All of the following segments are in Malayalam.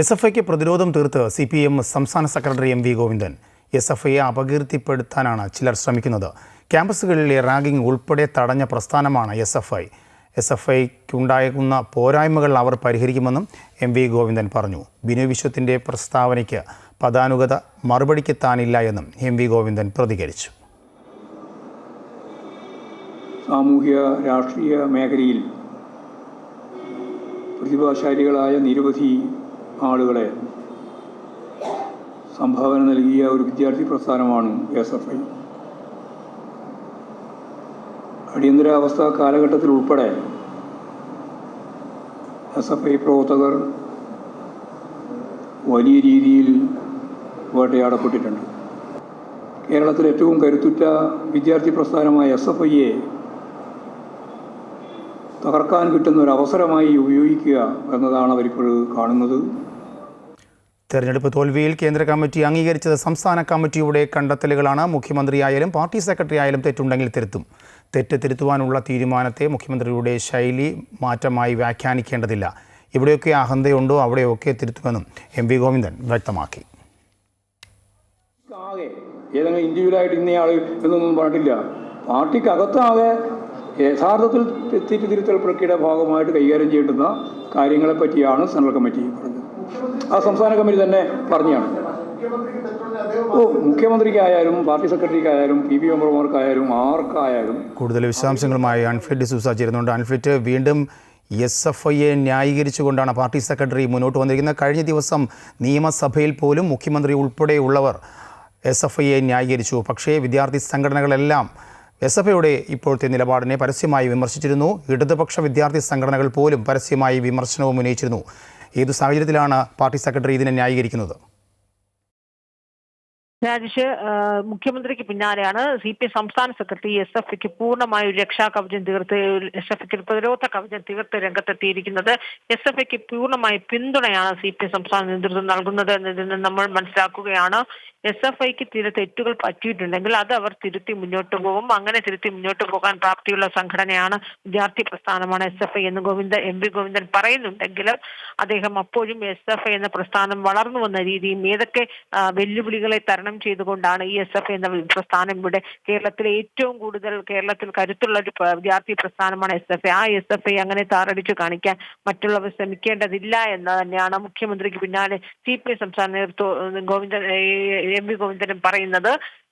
എസ് എഫ് ഐക്ക് പ്രതിരോധം തീർത്ത് സി പി എം സംസ്ഥാന secretary M V Govindan. S F ഐയെ അപകീർത്തിപ്പെടുത്താനാണ് ചിലർ ശ്രമിക്കുന്നത്. ക്യാമ്പസുകളിലെ റാഗിംഗ് ഉൾപ്പെടെ തടഞ്ഞ പ്രസ്ഥാനമാണ് S F I. S F ഐക്കുണ്ടാകുന്ന പോരായ്മകൾ അവർ പരിഹരിക്കുമെന്നും എം വി ഗോവിന്ദൻ പറഞ്ഞു. ബിനു വിശ്വത്തിന്റെ പ്രസ്താവനയ്ക്ക് പദാനുഗത മറുപടിക്ക് താനില്ല എന്നും എം വി ഗോവിന്ദൻ പ്രതികരിച്ചു. സാമൂഹ്യ രാഷ്ട്രീയ മേഖലയിൽ പ്രതിഭാശാലികളായ നിരവധി ആളുകളെ സംഭാവന നൽകിയ ഒരു വിദ്യാർത്ഥി പ്രസ്ഥാനമാണ് എസ് എഫ് ഐ. അടിയന്തരാവസ്ഥ കാലഘട്ടത്തിൽ ഉൾപ്പെടെ എസ് എഫ് ഐ പ്രവർത്തകർ വലിയ രീതിയിൽ വേട്ടയാടപ്പെട്ടിട്ടുണ്ട്. കേരളത്തിൽ ഏറ്റവും കരുത്തുറ്റ വിദ്യാർത്ഥി പ്രസ്ഥാനമായ എസ് എഫ് ഐയെ തകർക്കാൻ കിട്ടുന്ന ഒരു അവസരമായി ഉപയോഗിക്കുക എന്നതാണ് അവരിപ്പോൾ കാണുന്നത്. തെരഞ്ഞെടുപ്പ് തോൽവിയിൽ കേന്ദ്ര കമ്മിറ്റി അംഗീകരിച്ചത് സംസ്ഥാന കമ്മിറ്റിയുടെ കണ്ടെത്തലുകളാണ്. മുഖ്യമന്ത്രിയായാലും പാർട്ടി സെക്രട്ടറി ആയാലും തെറ്റുണ്ടെങ്കിൽ തിരുത്തും. തെറ്റ് തിരുത്തുവാനുള്ള തീരുമാനത്തെ മുഖ്യമന്ത്രിയുടെ ശൈലി മാറ്റമായി വ്യാഖ്യാനിക്കേണ്ടതില്ല. ഇവിടെയൊക്കെ അഹന്തയുണ്ടോ? അവിടെയൊക്കെ തിരുത്തുമെന്നും എം വി ഗോവിന്ദൻ വ്യക്തമാക്കി. എന്നൊന്നും യഥാർത്ഥത്തിൽ തെറ്റിദ്ധരുത്തൽ പ്രക്രിയയുടെ ഭാഗമായിട്ട് കൈകാര്യം ചെയ്യേണ്ടുന്ന കാര്യങ്ങളെ പറ്റിയാണ് സെൻട്രൽ കമ്മിറ്റി പറഞ്ഞത്. ആ സംസ്ഥാന കമ്മിറ്റി തന്നെ പറഞ്ഞാണ്. മുഖ്യമന്ത്രിക്കായാലും പാർട്ടി സെക്രട്ടറിക്കായാലും പി ബി മെമ്പർമാർക്കായാലും ആർക്കായാലും കൂടുതൽ വിശദാംശങ്ങളുമായി അൺഫിറ്റ് ഡിസൂസ ചേരുന്നുണ്ട്. അൺഫിറ്റ് വീണ്ടും എസ് എഫ് ഐയെ ന്യായീകരിച്ചുകൊണ്ടാണ് പാർട്ടി സെക്രട്ടറി മുന്നോട്ട് വന്നിരിക്കുന്നത്. കഴിഞ്ഞ ദിവസം നിയമസഭയിൽ പോലും മുഖ്യമന്ത്രി ഉൾപ്പെടെയുള്ളവർ എസ് എഫ് ഐയെ ന്യായീകരിച്ചു. പക്ഷേ വിദ്യാർത്ഥി സംഘടനകളെല്ലാം എസ് എഫ് ഐയുടെ ഇപ്പോഴത്തെ നിലപാടിനെ പരസ്യമായി വിമർശിച്ചിരുന്നു. ഇടതുപക്ഷ വിദ്യാർത്ഥി സംഘടനകൾ പോലും പരസ്യമായി വിമർശനവും ഉന്നയിച്ചിരുന്നു. ഏതു സാഹചര്യത്തിലാണ് പാർട്ടി സെക്രട്ടറി ഇതിനെ ന്യായീകരിക്കുന്നത്? രാജേഷ് മുഖ്യമന്ത്രിക്ക് പിന്നാലെയാണ് സി പി സംസ്ഥാന സെക്രട്ടറി എസ് എഫ് ഐക്ക് പൂർണമായ ഒരു രക്ഷാ കവചം തീർത്ത് എസ് എഫ് ഐക്ക് പ്രതിരോധ കവചം തീർത്ത് രംഗത്തെത്തിയിരിക്കുന്നത്. എസ് എഫ് ഐക്ക് പൂർണമായ പിന്തുണയാണ് സി പി സംസ്ഥാന നേതൃത്വം നൽകുന്നത് എന്നതിൽ നിന്ന് നമ്മൾ മനസ്സിലാക്കുകയാണ്. എസ് എഫ് ഐക്ക് ചില തെറ്റുകൾ പറ്റിയിട്ടുണ്ടെങ്കിൽ അത് അവർ തിരുത്തി മുന്നോട്ട് പോകും. അങ്ങനെ തിരുത്തി മുന്നോട്ട് പോകാൻ പ്രാപ്തിയുള്ള സംഘടനയാണ് വിദ്യാർത്ഥി പ്രസ്ഥാനമാണ് എസ് എഫ് ഐ എന്ന് ഗോവിന്ദൻ എം വി ഗോവിന്ദൻ പറയുന്നുണ്ടെങ്കിലും അദ്ദേഹം അപ്പോഴും എസ് എഫ് ഐ എന്ന പ്രസ്ഥാനം വളർന്നു വന്ന രീതിയും ഏതൊക്കെ വെല്ലുവിളികളെ തരണം ചെയ്തുകൊണ്ടാണ് ഈ എസ് എഫ് ഐ എന്ന പ്രസ്ഥാനം ഇവിടെ കേരളത്തിലെ ഏറ്റവും കൂടുതൽ കേരളത്തിൽ കരുത്തുള്ള ഒരു വിദ്യാർത്ഥി പ്രസ്ഥാനമാണ് എസ് എഫ് ഐ ആ എസ് എഫ് ഐ അങ്ങനെ താറടിച്ചു കാണിക്കാൻ മറ്റുള്ളവർ ശ്രമിക്കേണ്ടതില്ല എന്ന് തന്നെയാണ് മുഖ്യമന്ത്രിക്ക് പിന്നാലെ സി പി ഐ സംസ്ഥാന നേതൃത്വം ഗോവിന്ദൻ എം വി ഗോവിന്ദനും പറയുന്നത്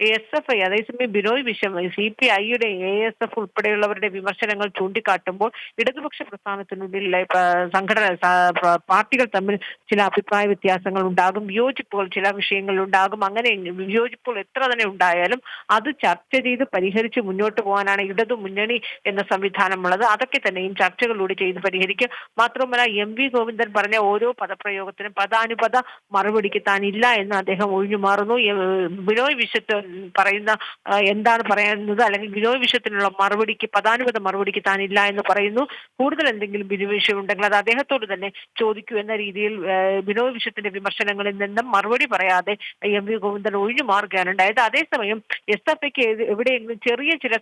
എസ് എഫ് ഐ അതേസമയം ബിനോയ് വിശ്വം സി പി ഐയുടെ എ എസ് എഫ് ഉൾപ്പെടെയുള്ളവരുടെ വിമർശനങ്ങൾ ചൂണ്ടിക്കാട്ടുമ്പോൾ ഇടതുപക്ഷ പ്രസ്ഥാനത്തിനുള്ളിൽ ഏ, സംഘടന പാർട്ടികൾ തമ്മിൽ ചില അഭിപ്രായ വ്യത്യാസങ്ങൾ ഉണ്ടാകും വിയോജിപ്പുകൾ ചില വിഷയങ്ങളിൽ ഉണ്ടാകും. അങ്ങനെ വിയോജിപ്പുകൾ എത്ര തന്നെ ഉണ്ടായാലും അത് ചർച്ച ചെയ്ത് പരിഹരിച്ച് മുന്നോട്ട് പോകാനാണ് ഇടതു മുന്നണി എന്ന സംവിധാനമുള്ളത്. അതൊക്കെ തന്നെയും ചർച്ചകളിലൂടെ ചെയ്ത് പരിഹരിക്കും. മാത്രമല്ല എം വി ഗോവിന്ദൻ പറഞ്ഞ ഓരോ പദപ്രയോഗത്തിനും പദാനുപത മറുപടിക്ക് താനില്ല എന്ന് അദ്ദേഹം ഒഴിഞ്ഞു എ- ബിനോയ് വിശ്വത്ത് പറയുന്ന എന്താണ് പറയുന്നത്? അല്ലെങ്കിൽ ബിനോയ് വിശ്വത്തിനുള്ള മറുപടിക്ക് പദാനുപത മറുപടിക്ക് താനില്ല എന്ന് പറയുന്നു. കൂടുതൽ എന്തെങ്കിലും ബിനോയ് വിഷയം ഉണ്ടെങ്കിൽ അത് അദ്ദേഹത്തോട് തന്നെ ചോദിക്കൂ എന്ന രീതിയിൽ ബിനോയ് വിശ്വത്തിന്റെ വിമർശനങ്ങളിൽ നിന്നും മറുപടി പറയാതെ എം വി ഗോവിന്ദൻ ഒഴിഞ്ഞു മാറുകയാണ്. ഉണ്ടായത് അതേസമയം എസ് എഫ് ഐക്ക് എവിടെയെങ്കിലും ചെറിയ ചില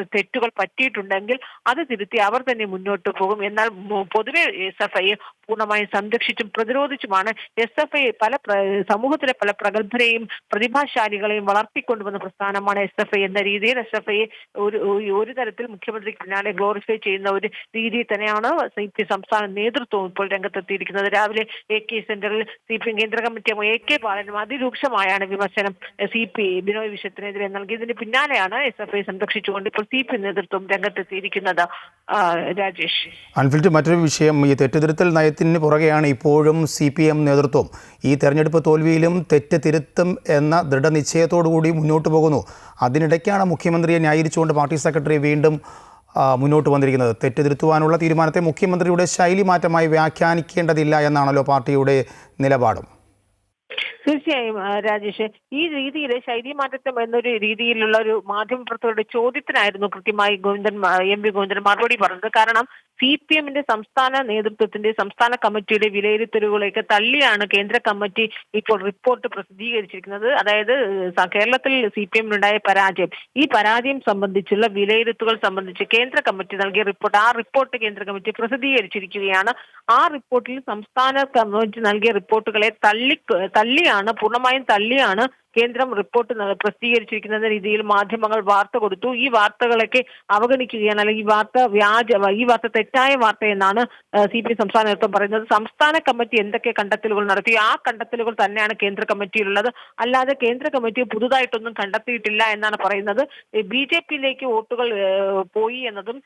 തെറ്റുകൾ പറ്റിയിട്ടുണ്ടെങ്കിൽ അത് തിരുത്തി അവർ തന്നെ മുന്നോട്ട് പോകും. എന്നാൽ പൊതുവെ എസ് എഫ് ഐയെ പൂർണമായും സംരക്ഷിച്ചും പ്രതിരോധിച്ചുമാണ് എസ് എഫ് ഐ പല സമൂഹത്തിലെ പല പ്രഗത്ഭരെയും പ്രതിഭാശാലികളെയും വളർത്തിക്കൊണ്ടുവന്ന പ്രസ്ഥാനമാണ് എസ് എഫ് ഐ എന്ന രീതിയിൽ എസ് എഫ് ഐ ഒരു ഒരു- തരത്തിൽ മുഖ്യമന്ത്രിക്ക് പിന്നാലെ ഗ്ലോറിഫൈ ചെയ്യുന്ന ഒരു രീതി തന്നെയാണ് സി പി സംസ്ഥാന നേതൃത്വം ഇപ്പോൾ രംഗത്തെത്തിയിരിക്കുന്നത്. രാവിലെ എ കെ സെന്ററിൽ സി പി കേന്ദ്ര കമ്മിറ്റി അംഗം എ കെ ബാലനും അതിരൂക്ഷമായാണ് വിമർശനം. സി പി ബിനോയ് വിശ്വത്തിനെതിരെ നൽകിയതിന് പിന്നാലെയാണ് എസ് എഫ് ഐ സംരക്ഷിച്ചുകൊണ്ട് ഇപ്പോൾ സി പി നേതൃത്വം രംഗത്തെത്തിയിരിക്കുന്നത്. രാജേഷ്. അൺഫിൽറ്റ് മറ്റൊരു വിഷയം ഈ തെറ്റുതിരുത്തൽ നയത്തിന് പുറകെയാണ് ഇപ്പോഴും സി പി എം നേതൃത്വം. ഈ തെരഞ്ഞെടുപ്പ് തോൽവിയിലും തെറ്റ് എന്ന ദൃഢനിശ്ചയത്തോടുകൂടി മുന്നോട്ട് പോകുന്നു. അതിനിടയ്ക്കാണ് മുഖ്യമന്ത്രിയെ ന്യായീകരിച്ചുകൊണ്ട് പാർട്ടി സെക്രട്ടറി വീണ്ടും മുന്നോട്ട് വന്നിരിക്കുന്നത്. തെറ്റ് തിരുത്തുവാനുള്ള തീരുമാനത്തെ മുഖ്യമന്ത്രിയുടെ ശൈലി മാറ്റമായി വ്യാഖ്യാനിക്കേണ്ടതില്ല എന്നാണല്ലോ പാർട്ടിയുടെ നിലപാടും. തീർച്ചയായും രാജേഷ്. ഈ രീതിയിൽ ശൈലി മാറ്റം എന്നൊരു രീതിയിലുള്ള ഒരു മാധ്യമപ്രവർത്തകരുടെ ചോദ്യത്തിനായിരുന്നു കൃത്യമായി ഗോവിന്ദൻ എം വി ഗോവിന്ദൻ മറുപടി പറഞ്ഞത്. കാരണം സി പി എമ്മിന്റെ സംസ്ഥാന നേതൃത്വത്തിന്റെ സംസ്ഥാന കമ്മിറ്റിയുടെ വിലയിരുത്തലുകളെയൊക്കെ തള്ളിയാണ് കേന്ദ്ര കമ്മിറ്റി ഇപ്പോൾ റിപ്പോർട്ട് പ്രസിദ്ധീകരിച്ചിരിക്കുന്നത്. അതായത് കേരളത്തിൽ സി പി എമ്മിനുണ്ടായ പരാജയം. ഈ പരാജയം സംബന്ധിച്ചുള്ള വിലയിരുത്തുകൾ സംബന്ധിച്ച് കേന്ദ്ര കമ്മിറ്റി നൽകിയ റിപ്പോർട്ട് ആ റിപ്പോർട്ട് കേന്ദ്ര കമ്മിറ്റി പ്രസിദ്ധീകരിച്ചിരിക്കുകയാണ്. ആ റിപ്പോർട്ടിൽ സംസ്ഥാന കമ്മിറ്റി നൽകിയ റിപ്പോർട്ടുകളെ തള്ളി തള്ളിയാണ് പൂർണമായും തള്ളിയാണ് കേന്ദ്രം റിപ്പോർട്ട് പ്രസിദ്ധീകരിച്ചിരിക്കുന്ന രീതിയിൽ മാധ്യമങ്ങൾ വാർത്ത കൊടുത്തു. ഈ വാർത്തകളൊക്കെ അവഗണിക്കുകയാണ്. അല്ലെങ്കിൽ ഈ വാർത്ത വ്യാജ ഈ വാർത്ത തെറ്റായ വാർത്ത എന്നാണ് സി പി സംസ്ഥാന നേതൃത്വം പറയുന്നത്. സംസ്ഥാന കമ്മിറ്റി എന്തൊക്കെ കണ്ടെത്തലുകൾ നടത്തി? ആ കണ്ടെത്തലുകൾ തന്നെയാണ് കേന്ദ്ര കമ്മിറ്റിയിലുള്ളത്. അല്ലാതെ കേന്ദ്ര കമ്മിറ്റി പുതുതായിട്ടൊന്നും കണ്ടെത്തിയിട്ടില്ല എന്നാണ് പറയുന്നത്. ബി ജെ പിയിലേക്ക് വോട്ടുകൾ പോയി എന്നതും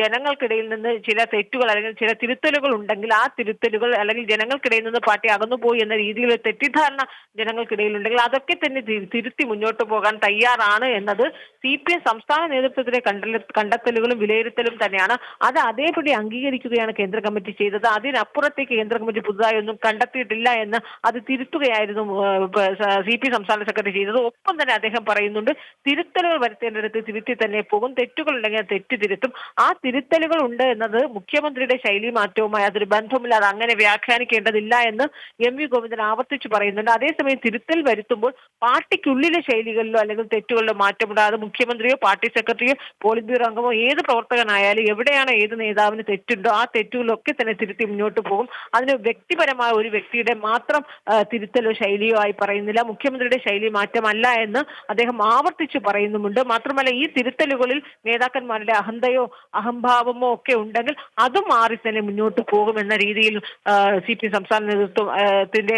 ജനങ്ങൾക്കിടയിൽ നിന്ന് ചില തെറ്റുകൾ അല്ലെങ്കിൽ ചില തിരുത്തലുകൾ ഉണ്ടെങ്കിൽ ആ തിരുത്തലുകൾ അല്ലെങ്കിൽ ജനങ്ങൾക്കിടയിൽ നിന്ന് പാർട്ടി അകന്നുപോയി എന്ന രീതിയിൽ തെറ്റിദ്ധാരണ ജനങ്ങൾക്കിടയിൽ ഉണ്ടെങ്കിൽ അതൊക്കെ തന്നെ തിരുത്തി മുന്നോട്ട് പോകാൻ തയ്യാറാണ് എന്നത് സി പി എം സംസ്ഥാന നേതൃത്വത്തിലെ കണ്ടല- കണ്ടെത്തലുകളും വിലയിരുത്തലും തന്നെയാണ്. അത് അതേപടി അംഗീകരിക്കുകയാണ് കേന്ദ്ര കമ്മിറ്റി ചെയ്തത്. അതിനപ്പുറത്തേക്ക് കേന്ദ്ര കമ്മിറ്റി പുതുതായി ഒന്നും കണ്ടെത്തിയിട്ടില്ല എന്ന് അത് തിരുത്തുകയായിരുന്നു സി പി സംസ്ഥാന സെക്രട്ടറി ചെയ്തത്. ഒപ്പം തന്നെ അദ്ദേഹം പറയുന്നുണ്ട് തിരുത്തലുകൾ വരുത്തേണ്ടിടത്ത് തിരുത്തി തന്നെ പോകും. തെറ്റുകൾ ഉണ്ടെങ്കിൽ തെറ്റ് തിരുത്തും. ആ തിരുത്തലുകൾ ഉണ്ട് എന്നത് മുഖ്യമന്ത്രിയുടെ ശൈലി മാറ്റവുമായി അതൊരു ബന്ധമില്ല അത് അങ്ങനെ വ്യാഖ്യാനിക്കേണ്ടതില്ല എന്ന് എം വി ഗോവിന്ദൻ ആവർത്തിച്ചു പറയുന്നുണ്ട്. അതേസമയം തിരുത്തൽ വരുത്തുമ്പോൾ പാർട്ടിക്കുള്ളിലെ ശൈലികളിലോ അല്ലെങ്കിൽ തെറ്റുകളിലോ മാറ്റമുണ്ടാകാതെ മുഖ്യമന്ത്രിയോ പാർട്ടി സെക്രട്ടറിയോ പോളിറ്റ് ബ്യൂറോ അംഗമോ ഏത് പ്രവർത്തകനായാലും എവിടെയാണ് ഏത് നേതാവിന് തെറ്റുണ്ടോ ആ തെറ്റുകളൊക്കെ തന്നെ തിരുത്തി മുന്നോട്ട് പോകും. അതിന് വ്യക്തിപരമായ ഒരു വ്യക്തിയുടെ മാത്രം തിരുത്തലോ ശൈലിയോ ആയി പറയുന്നില്ല. മുഖ്യമന്ത്രിയുടെ ശൈലി മാറ്റമല്ല എന്ന് അദ്ദേഹം ആവർത്തിച്ചു പറയുന്നുമുണ്ട്. മാത്രമല്ല ഈ തിരുത്തലുകളിൽ നേതാക്കന്മാരുടെ അഹന്തയോ അഹംഭാവമോ ഒക്കെ ഉണ്ടെങ്കിൽ അതും മാറി തന്നെ മുന്നോട്ട് പോകുമെന്ന രീതിയിൽ സി പി സംസ്ഥാന നേതൃത്വത്തിന്റെ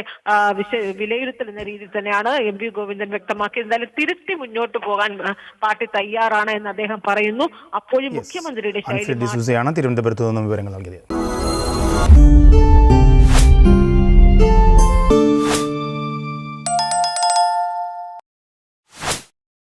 വിലയിരുത്തൽ എന്ന രീതിയിൽ തന്നെയാണ് എം വി ഗോവിന്ദൻ വ്യക്തമാക്കി. എന്തായാലും തിരുത്തി മുന്നോട്ട് പോകാൻ പാർട്ടി തയ്യാറാണ് എന്ന് അദ്ദേഹം പറയുന്നു. അപ്പോഴും മുഖ്യമന്ത്രിയുടെ ശൈലി തിരുവനന്തപുരത്ത് നിന്നും വിവരങ്ങൾ നൽകിയത്.